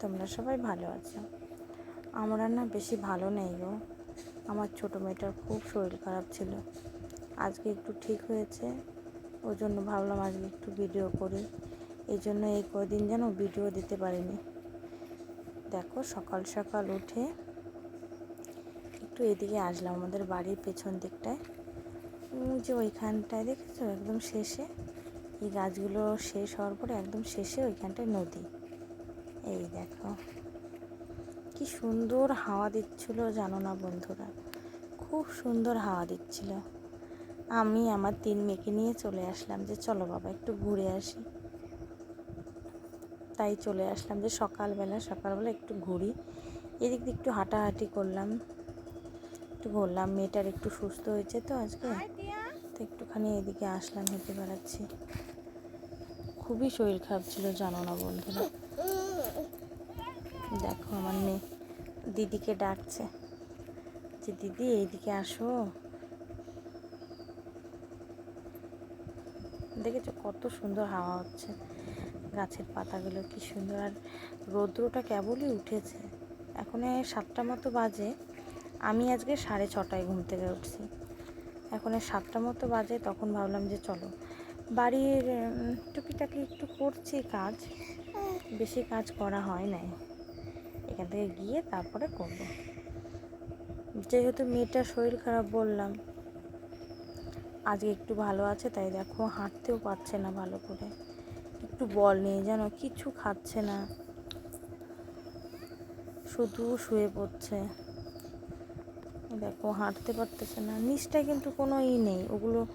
তোমরা সবাই ভালো আছো। আমরা না বেশি ভালো নেই গো। আমার ছোটো মেয়েটার খুব শরীর খারাপ ছিল। আজকে একটু ঠিক হয়েছে, ওই জন্য ভাবলাম আজকে একটু ভিডিও করি। এই জন্য এই কদিন যেন ভিডিও দিতে পারিনি। দেখো, সকাল সকাল উঠে একটু এদিকে আসলাম আমাদের বাড়ির পেছন দিকটায়। যে ওইখানটায় দেখেছ? একদম শেষে। এই গাছগুলো শেষ হওয়ার পরে একদম শেষে ওইখানটায় নদী। এই দেখো। কি সুন্দর হাওয়া দিচ্ছিল জানো না বন্ধুরা? খুব সুন্দর হাওয়া দিচ্ছিল। আমি আমার তিন মেয়েকে নিয়ে চলে আসলাম যে চলো বাবা একটু ঘুরে আসি। তাই চলে আসলাম যে সকালবেলা সকালবেলা একটু ঘুরি। এদিক দিয়ে একটু হাঁটাহাঁটি করলাম। একটু ঘুরলাম মেয়েটার একটু সুস্থ হয়েছে তো আজকে? তো একটুখানি এদিকে আসলাম হেঁটে বেড়াচ্ছি। খুবই শরীর খারাপ ছিল জানো না বন্ধুরা। দেখো আমার মেয়ে দিদিকে ডাকছে। যে দিদি, এইদিকে আসো। দেখেছ কত সুন্দর হাওয়া হচ্ছে। গাছের পাতাগুলো কি সুন্দর। আর রৌদ্রটা কেবলই উঠেছে। এখন সাতটা মতো বাজে। আমি আজকে সাড়ে ছটায় ঘুম থেকে উঠছি। এখন সাতটা মতো বাজে, তখন ভাবলাম যে চলো। বাড়ির টুকিটাকি একটু করছি কাজ। বেশি কাজ করা হয় নাই। এখান থেকে গিয়ে তারপরে করব। যেহেতু মেয়েটার শরীর খারাপ বললাম, আজকে একটু ভালো আছে, তাই দেখো হাঁটতেও পারছে না ভালো করে। একটু বল নেই জানো, কিছু খাচ্ছে না। শুধু শুয়ে পড়ছে। দেখো হাঁটতে পারতেছে না। নিচটায় কিন্তু কোনো ই নেই, ওগুলো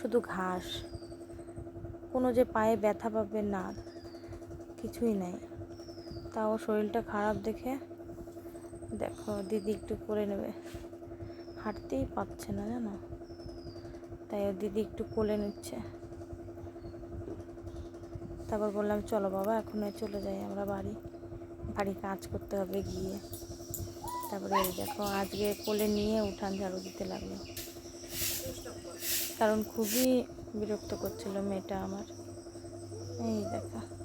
শুধু ঘাস। কোনো যে পায়ে ব্যথা পাবে না, কিছুই নাই। তাও শরীরটা খারাপ দেখে। দেখো, দিদি একটু করে নেবে। হাঁটতেই পারছে না, জানো? তাই দিদি একটু কোলে নিচ্ছে। তারপর বললাম, চলো বাবা এখন চলে যাই আমরা বাড়ি। বাড়ি কাজ করতে হবে গিয়ে। তারপরে এই দেখো, আজকে কোলে নিয়ে উঠান ঝাড়ু দিতে লাগল। কারণ খুবই বিরক্ত করছিল মেয়েটা আমার। এই দেখো।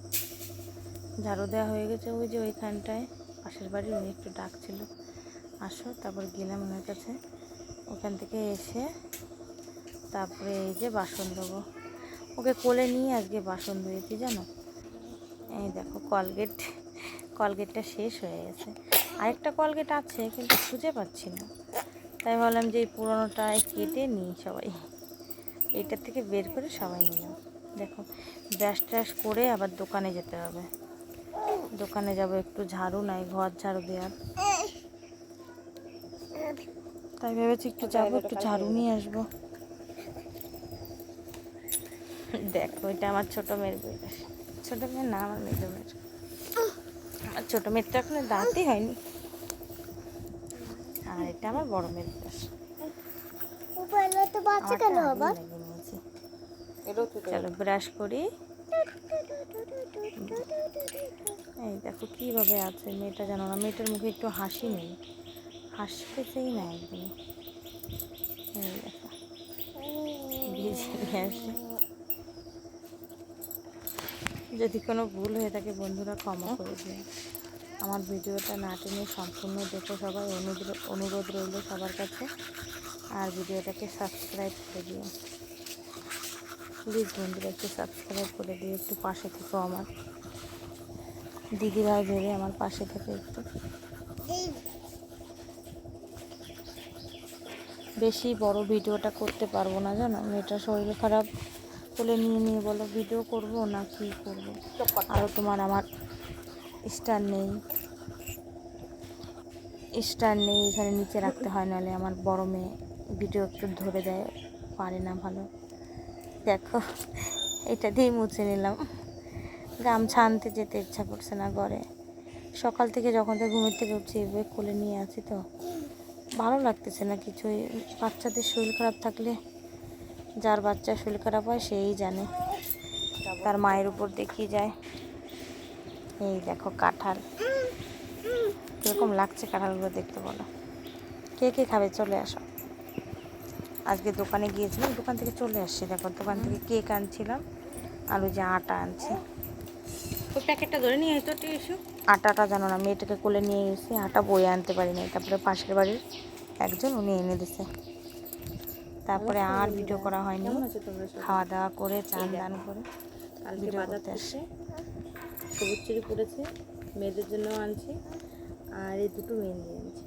ঝাড়ু দেওয়া হয়ে গেছে ওই যে ওইখানটায়। পাশের বাড়ির উনি একটু ডাকছিল। আসো, তারপর গেলাম ওনার কাছে। ওখান থেকে এসে তারপরে এই যে বাসন দেবো ওকে কোলে নিয়ে আজকে বাসন ধুয়েছি, জানো? এই দেখো, কলগেট, কলগেটটা শেষ হয়ে গেছে। আরেকটা কলগেট আছে, কিন্তু খুঁজে পাচ্ছি না। তাই ভাবলাম যে এই পুরোনোটা কেটে নিই সবাই। এইটার থেকে বের করে সবাই নিলাম। দেখো, ব্রাশ ট্রাশ করে আবার দোকানে যেতে হবে। দোকানে যাব একটু ঝাড়ু নাই ঘর ঝাড়ু দেওয়ার। তাই ভেবেছি একটু যাব একটু ঝাড়ু নিয়ে আসব। দেখো এটা আমার ছোট মেয়ের বই। ছোট মেয়ের না আমার মেয়ের মেয়ের। আমার ছোট মেয়ের তো এখনও দাঁতই হয়নি। আর এটা আমার বড় মেয়ের আবার চলো ব্রাশ করি। এই দেখো কীভাবে আছে মেয়েটা জানো না, মেয়েটার মুখে একটু হাসি নেই। হাসতেছেই না একদম। যদি কোনো ভুল হয়ে থাকে, বন্ধুরা ক্ষমা করে দিও। আমার ভিডিওটা না টেনে সম্পূর্ণ দেখো সবাই। অনুরোধ অনুরোধ রইল সবার কাছে। আর ভিডিওটাকে সাবস্ক্রাইব করে দিও। প্লিজ বন্ধুরা একটু সাবস্ক্রাইব করে দিও, একটু পাশে থেকো আমার। দিদিভাই ভেবে আমার পাশে থেকে একটু। বেশি বড় ভিডিওটা করতে পারব না, জানো? মেয়েটার শরীর খারাপ বলে নিয়ে নিয়ে বলো, ভিডিও করব না কি করব? আরও তোমার আমার স্টার নেই। স্টার নেই, এখানে নিচে রাখতে হয়, নাহলে আমার বড় মেয়ে ভিডিও একটু ধরে দেয়, পারে না ভালো। দেখো, এটা দিয়েই মুছে নিলাম। গামছা আনতে যেতে ইচ্ছা করছে না ঘরে। সকাল থেকে যখন থেকে ঘুমের থেকে উঠছি এভাবে কোলে নিয়ে আছি তো। ভালো লাগতেছে না কিছুই। বাচ্চাদের শরীর খারাপ থাকলে যার বাচ্চার শরীর খারাপ হয়, সেই জানে। তার মায়ের উপর দেখিয়ে যায়? এই দেখো কাঁঠাল। কীরকম লাগছে কাঁঠালগুলো দেখতে বলো। কে কে খাবে? চলে আসো। আজকে দোকানে গিয়েছিলাম দোকান থেকে চলে আসছি। দেখো দোকান থেকে কেক আনছিলাম আর ওই যে আটা আনছি। ওই প্যাকেটটা ধরে নিয়ে তো টিসু? আটাটা জানো না মেয়েটাকে কোলে নিয়ে গেছি আটা বয়ে আনতে পারি নাই তারপরে পাশের বাড়ির একজন উনি এনে দিছে। তারপরে আর ভিডিও করা হয়নি। খাওয়া দাওয়া করে চান দান করে কালকে ভিডিও বাজার করতে থেকে সবুজ চুরি পড়েছে মেয়েদের জন্য আনছি আর এই দুটো মেহেন্দি আনছি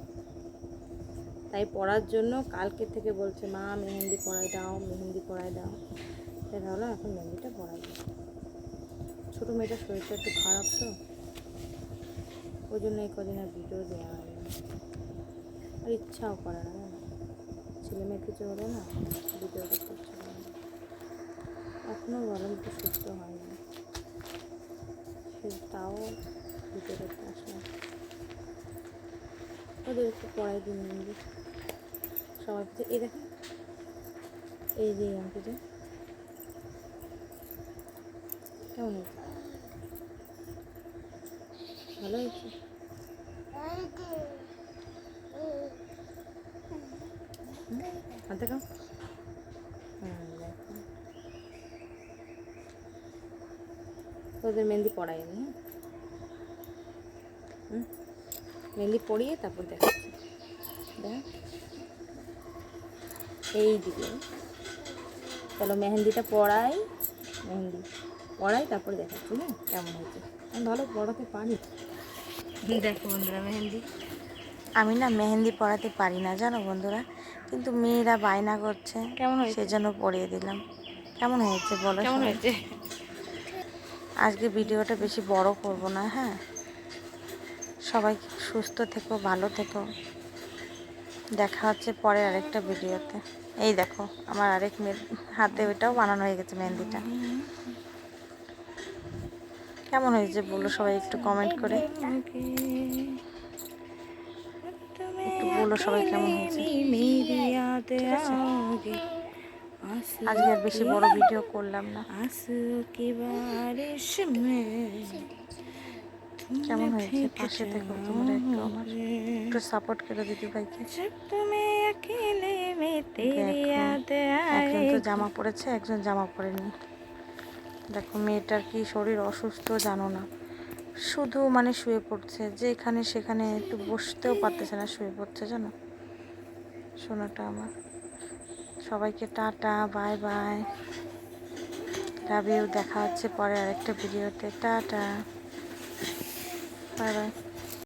তাই পড়ার জন্য কালকে থেকে বলছে, মা, মেহেন্দি পড়াই দাও, মেহেন্দি পড়াই দাও। তাই ভাবলাম এখন মেহেন্দিটা পড়াই ছোটো মেয়েটার শরীরটা একটু খারাপ তো, ওই জন্য এই কদিন আর ভিডিও দেওয়া হয়নি। আর ইচ্ছাও করে না। ছেলে মেয়ে কিছু হলে না ভিডিও করতে ইচ্ছা করে না। এখনও গরম তো সুস্থ হয়নি। সে তাও ভিডিও করতে আসে না। ওদের একটু পড়াই দিন মেহেন্দি সবাই কিছু এই দেখেন, এই যে আংটিটা। কেমন হয়েছে? ভালো হয়েছে? হ্যাঁ তোদের মেহেন্দি পড়াই আমি হ্যাঁ? হুম? মেহেন্দি পড়িয়ে তারপর দেখাচ্ছি। দেখ। এই দিকে। চলো মেহেন্দিটা পড়াই। মেহেন্দি পড়াই তারপর দেখাচ্ছি হ্যাঁ? কেমন হয়েছে? আমি ভালো পড়াতে পারি। দেখো বন্ধুরা মেহেন্দি। আমি না মেহেন্দি পড়াতে পারি না জানো বন্ধুরা? কিন্তু মেয়েরা বায়না করছে। কেমন হয়েছে? সেজন্য পড়িয়ে দিলাম। কেমন হয়েছে বলো কেমন হয়েছে? আজকে ভিডিওটা বেশি বড় করব না হ্যাঁ? সবাই সুস্থ থেকো, ভালো থেকো। দেখা হচ্ছে পরে আরেকটা ভিডিওতে। এই দেখো, আমার আরেক মেয়ের হাতে ওইটাও বানানো হয়ে গেছে মেহেন্দিটা। কেমন হয়েছে বলো সবাই একটু কমেন্ট করে। একটু বলো সবাই কেমন হয়েছে। আজকে আর বেশি বড় ভিডিও করলাম না। কেমন হয়েছে? পাশে থেকো তোমরা একটু আমার একটু সাপোর্ট করে দিদি ভাইকে। একজন তো জামা পরেছে একজন জামা পরেনি। দেখো মেয়েটার কি শরীর অসুস্থ জানো না। শুধু মানে শুয়ে পড়ছে যেখানে সেখানে একটু বসতেও পারতেছে না শুয়ে পড়ছে জানো? সোনাটা আমার। সবাইকে tata bye bye. Love you দেখা হচ্ছে পরে আরেকটা ভিডিওতে টাটা। Bye by